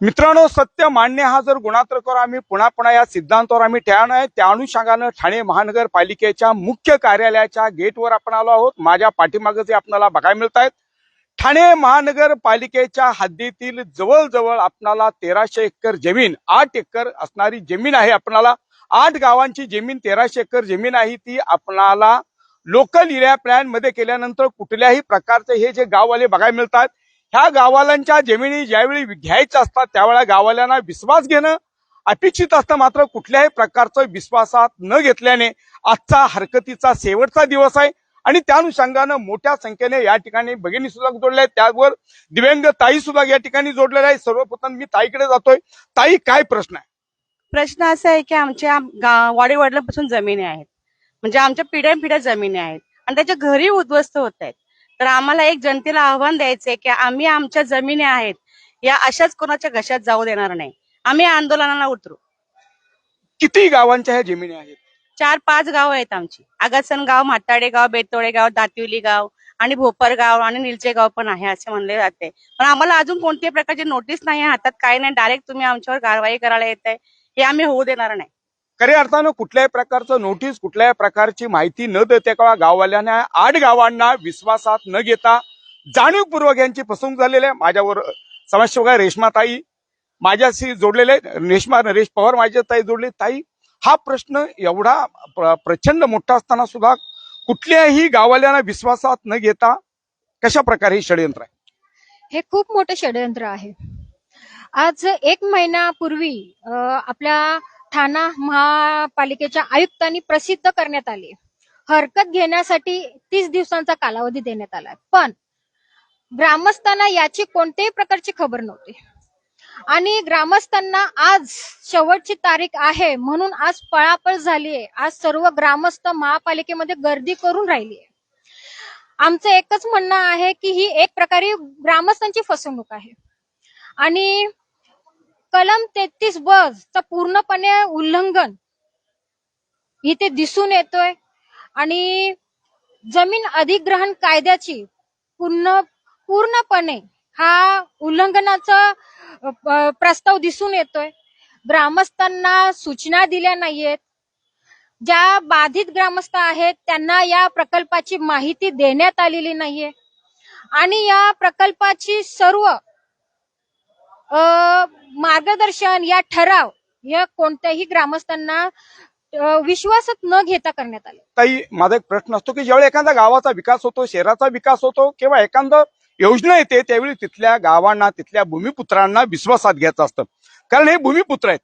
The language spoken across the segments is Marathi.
मित्रांनो सत्य मान्य हा जर गुणात्रकर आम्ही पुन्हा पुन्हा या सिद्धांतावर आम्ही ठेवणार आहे त्या अनुषंगानं ठाणे महानगरपालिकेच्या मुख्य कार्यालयाच्या गेटवर आपण आलो आहोत. माझ्या पाठीमागे जे आपल्याला बघायला मिळत आहेत ठाणे महानगरपालिकेच्या हद्दीतील जवळजवळ आपणाला तेराशे एकर जमीन आठ एकर असणारी जमीन आहे आपणाला. आठ गावांची जमीन तेराशे एकर जमीन आहे ती आपणाला लोकल एरिया प्लॅनमध्ये केल्यानंतर कुठल्याही प्रकारचे हे जे गाववाले बघायला मिळतात ह्या गावाल्यांच्या जमिनी ज्यावेळी घ्यायच्या असतात त्यावेळेला गावाल्यांना विश्वास घेणं अपेक्षित असतं. मात्र कुठल्याही प्रकारचं विश्वासात न घेतल्याने आजचा हरकतीचा शेवटचा दिवस आहे. आणि त्या अनुषंगानं मोठ्या संख्येने या ठिकाणी भगिनी सुद्धा जोडल्या आहेत. त्याचबरोबर दिव्यांग ताई सुद्धा या ठिकाणी जोडलेल्या आहे सर्वप्रथम मी ताईकडे जातोय. ताई काय प्रश्न आहे? प्रश्न असा आहे की आमच्या गा- जमिनी आहेत. म्हणजे आमच्या पिढ्यान पिढ्या जमिनी आहेत. आणि त्याच्या घरी उद्ध्वस्त होत आहेत. तर आम्हाला एक जनतेला आव्हान द्यायचंय की आम्ही आमच्या जमिनी आहेत या अशाच कोणाच्या घशात जाऊ देणार नाही. आम्ही आंदोलनाला उतरू. किती गावांच्या ह्या जमिनी आहेत? चार पाच गाव आहेत आमची. आगासन गाव म्हाताडे गाव बेतोडे गाव दातिवली गाव आणि भोपर गाव आणि निलचे गाव पण आहे असे म्हणले जाते. पण आम्हाला अजून कोणत्याही प्रकारची नोटीस नाही हातात काही नाही डायरेक्ट तुम्ही आमच्यावर कारवाई करायला येत आहे हे आम्ही होऊ देणार नाही. खऱ्या अर्थानं कुठल्याही प्रकारचं नोटीस कुठल्याही प्रकारची माहिती न देता किंवा गाववाल्यांना आठ गावांना विश्वासात न घेता जाणीवपूर्वक यांची फसवणूक झालेली आहे. माझ्यावर समाजसेवक रेश्माताई माझ्याशी जोडलेले रेशमा रेश्मा नरेश पवार माझ्या ताई जोडले. ताई हा प्रश्न एवढा प्र- प्रचंड मोठा असताना सुद्धा कुठल्याही गाववाल्यांना विश्वासात न घेता कशा प्रकारे हे षडयंत्र आहे? हे खूप मोठं षडयंत्र आहे. आज एक महिन्यापूर्वी अं, आपल्या ठाणा महापालिकेच्या आयुक्तांनी प्रसिद्ध करण्यात आली. हरकत घेण्यासाठी तीस दिवसांचा कालावधी देण्यात आलाय पण ग्रामस्थांना याची कोणत्याही प्रकारची खबर नव्हती. आणि ग्रामस्थांना आज शेवटची तारीख आहे म्हणून आज पळापळ झालीये आज सर्व ग्रामस्थ महापालिकेमध्ये गर्दी करून राहिली आमचं एकच म्हणणं आहे की ही एक प्रकारे ग्रामस्थांची फसवणूक आहे. आणि कलम तेहतीस ब पूर्णपणे उल्लंघन. इथे दिसून येतोय. आणि जमीन अधिग्रहण कायद्याची पूर्ण पूर्णपणे हा उल्लंघनाचा प्रस्ताव दिसून येतोय. ग्रामस्थांना सूचना दिल्या नाहीयेत. ज्या बाधित ग्रामस्थ आहेत त्यांना या प्रकल्पाची माहिती देण्यात आलेली नाहीये. आणि या प्रकल्पाची सर्व मार्गदर्शन या ठराव या कोणत्याही ग्रामस्थांना विश्वासात न घेता करण्यात आले. ताई माझा एक प्रश्न असतो की ज्यावेळी एखाद्या गावाचा विकास होतो शहराचा विकास होतो किंवा एखादं योजना येते त्यावेळी तिथल्या गावांना तिथल्या भूमिपुत्रांना विश्वासात घ्यायचं असतं. कारण हे भूमिपुत्र आहेत.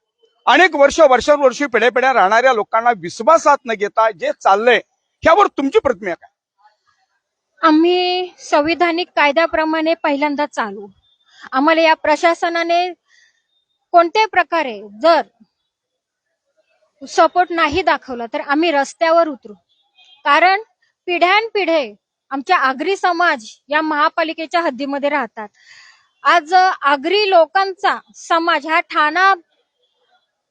अनेक वर्ष वर्षानुवर्षी पिढ्या पिढ्या राहणाऱ्या लोकांना विश्वासात न घेता जे चाललंय ह्यावर तुमची प्रतिक्रिया काय? आम्ही संविधानिक कायद्याप्रमाणे पहिल्यांदा चालू. आम्हाला या प्रशासनाने कोणत्याही प्रकारे जर सपोर्ट नाही दाखवला तर आम्ही रस्त्यावर उतरू. कारण पिढ्यानपिढे आमच्या आगरी समाज या महापालिकेच्या हद्दीमध्ये राहतात. आज आगरी लोकांचा समाज हा ठाणा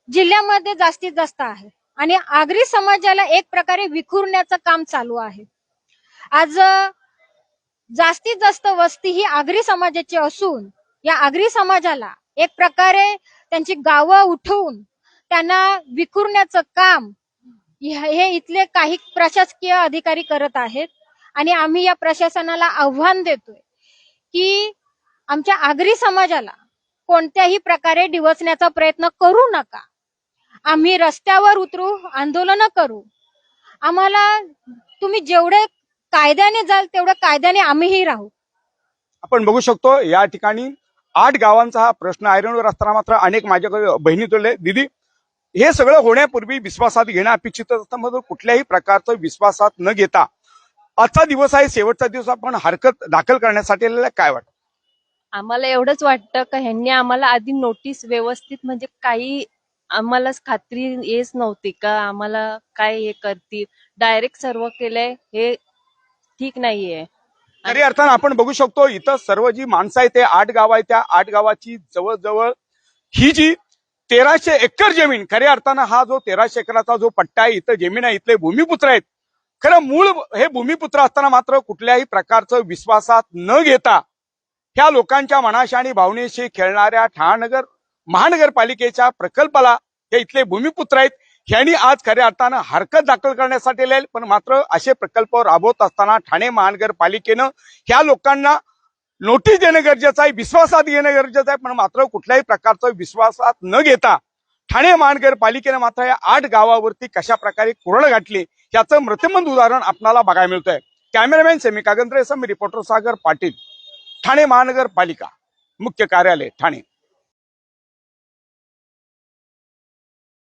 जिल्ह्यामध्ये जास्तीत जास्त आहे आणि आगरी समाजाला एक प्रकारे विखुरण्याचं काम चालू आहे. आज जास्तीत जास्त वस्ती ही आगरी समाजाची असून या आगरी समाजाला एक प्रकारे त्यांची गावं उठवून त्यांना विखुरण्याचं काम हे इथले काही प्रशासकीय अधिकारी करत आहेत. आणि आम्ही या प्रशासनाला आव्हान देतोय की आमच्या आगरी समाजाला कोणत्याही प्रकारे डिवचण्याचा प्रयत्न करू नका. आम्ही रस्त्यावर उतरू आंदोलन करू. आम्हाला तुम्ही जेवढे कायद्याने जाल तेवढं कायद्याने आम्हीही राहू. आपण बघू शकतो या ठिकाणी आठ गावांचा हा प्रश्न आयरनवर असताना मात्र अनेक माझ्याकडे बहिणी तुले. दिदी हे सगळं होण्यापूर्वी विश्वासात घेणं अपेक्षित असतं. मग कुठल्याही प्रकारचं विश्वासात न घेता आजचा दिवस आहे शेवटचा दिवस आपण हरकत दाखल करण्यासाठी काय वाटतं? आम्हाला एवढंच वाटतं का ह्यांनी आम्हाला आधी नोटीस व्यवस्थित म्हणजे काही आम्हालाच खात्री येच नव्हती का? आम्हाला काय हे करतील? डायरेक्ट सर्व केलंय हे ठीक नाहीये. तरी अर्थानं आपण बघू शकतो इथं सर्व जी माणसं आहेत ते आठ गाव आहेत. त्या आठ गावाची जवळजवळ ही जी तेराशे एकर जमीन खऱ्या अर्थानं हा जो तेराशे एकराचा जो पट्टा आहे इथं जमीन आहे इथले भूमिपुत्र आहेत. खरं मूळ हे भूमिपुत्र असताना मात्र कुठल्याही प्रकारचं विश्वासात न घेता ह्या लोकांच्या मनाशी आणि भावनेशी खेळणाऱ्या ठाणनगर महानगरपालिकेच्या प्रकल्पाला हे इथले भूमिपुत्र आहेत. ह्यांनी आज खऱ्या अर्थानं हरकत दाखल करण्यासाठी आले पण मात्र असे प्रकल्प राबवत असताना ठाणे महानगरपालिकेनं ह्या लोकांना नोटीस देणं गरजेचं आहे विश्वासात घेणं गरजेचं आहे. पण मात्र कुठल्याही प्रकारचं विश्वासात न घेता ठाणे महानगरपालिकेनं मात्र या आठ गावावरती कशा प्रकारे कुरळ घातली याचं मृत्यमंद उदाहरण आपणाला बघायला मिळतंय. कॅमेरामॅन सेमी कागंद्रे सम रिपोर्टर सागर पाटील ठाणे महानगरपालिका मुख्य कार्यालय ठाणे.